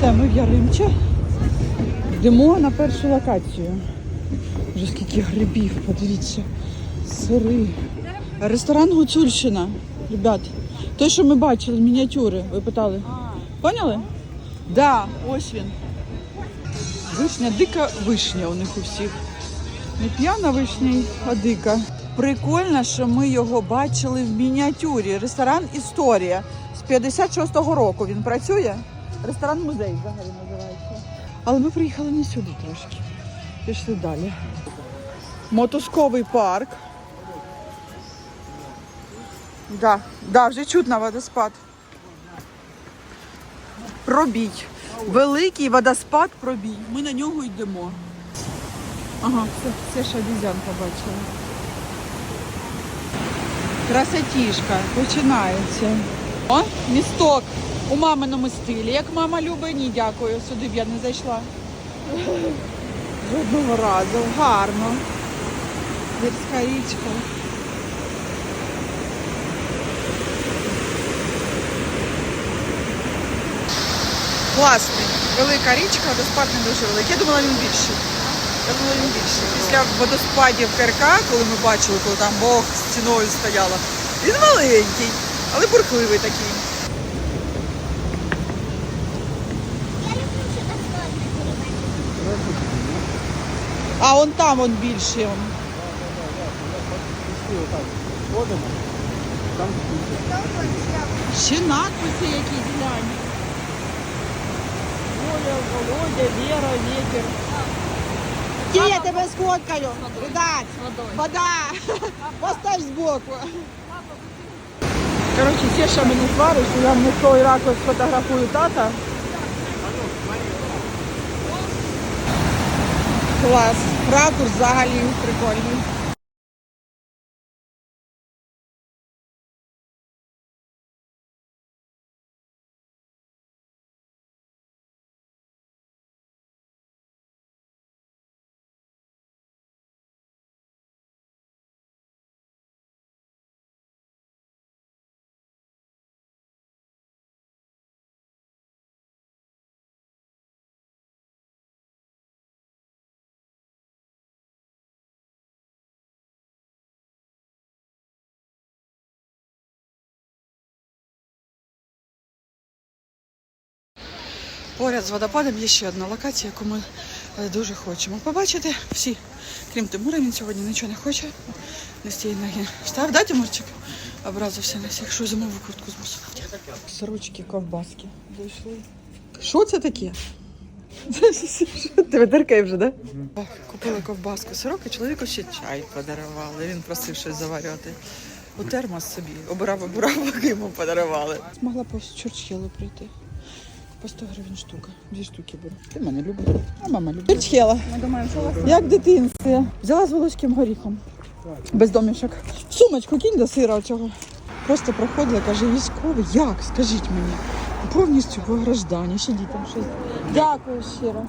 Це ми в Яримче. Йдемо на першу локацію. Вже скільки грибів, подивіться. Сири. Ресторан Гуцульщина. Ребят, той, що ми бачили, мініатюри, ви питали. Поняли? Да, ось він. Вишня, дика вишня у них у всіх. Не п'яна вишня, а дика. Прикольно, що ми його бачили в мініатюрі. Ресторан Історія з 56-го року. Він працює. Ресторан музей взагалі називається. Але ми приїхали не сюди трошки. Пішли далі. Мотузковий парк. Да, да, вже чутно водоспад. Пробій. Великий водоспад пробій. Ми на нього йдемо. Ага, це, це ж обізян побачила. Красотішка, починається. О, місток у маминому стилі. Як мама любить, ні, дякую. Сюди б я не зайшла. Жодного разу. Гарно. Гірська річка. Класний. Велика річка, водоспад не дуже великий. Я думала, він більший. Я думала, він більший. Після водоспадів КРК, коли ми бачили, коли там Бог стіною стояла, він маленький, але бурхливий такий. А он там он більший. Он. Ще надписи якісь глянь. Оля, Володя, Вера, Ветер. Ті, я тебе сфоткаю. Видать. Вода. Поставь збоку. Коротше, Сеша мені сварить, я в не той ракурс фотографую тата. Клас. Ракурс взагалі прикольний. Поряд з водопадом є ще одна локація, яку ми е, дуже хочемо побачити. Всі, крім Тимура, він сьогодні нічого не хоче. Не з тієї ноги. Встав, да, Тимурчик? Образився на всіх, що зимову куртку змусив. Сорочки, ковбаски. Дійшли. Що це таке? Тебе деркає вже, да? Купили ковбаску сирок, і чоловіку ще чай подарували. Він просив щось заварювати. У термос собі. Обирав, обирав, йому подарували. Змогла по Чурчхелу прийти. По 100 гривень штука. Дві штуки беру. Ти мене любиш. А мама любить. Чурчхела. Ми думаємо, що у вас Як в дитинстві. Взяла з волоським горіхом. Без домішок. Сумочку кинь до сира цього. Просто проходила, каже, військовий. Як? Скажіть мені. Повністю по гражданні. Ще дітям щось. Дякую щиро.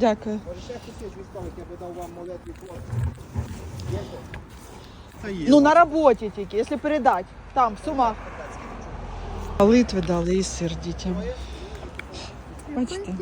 Дякую. Ну на роботі тільки, якщо передати. Там, в сумах. Литви дали і сир дітям. Бачите?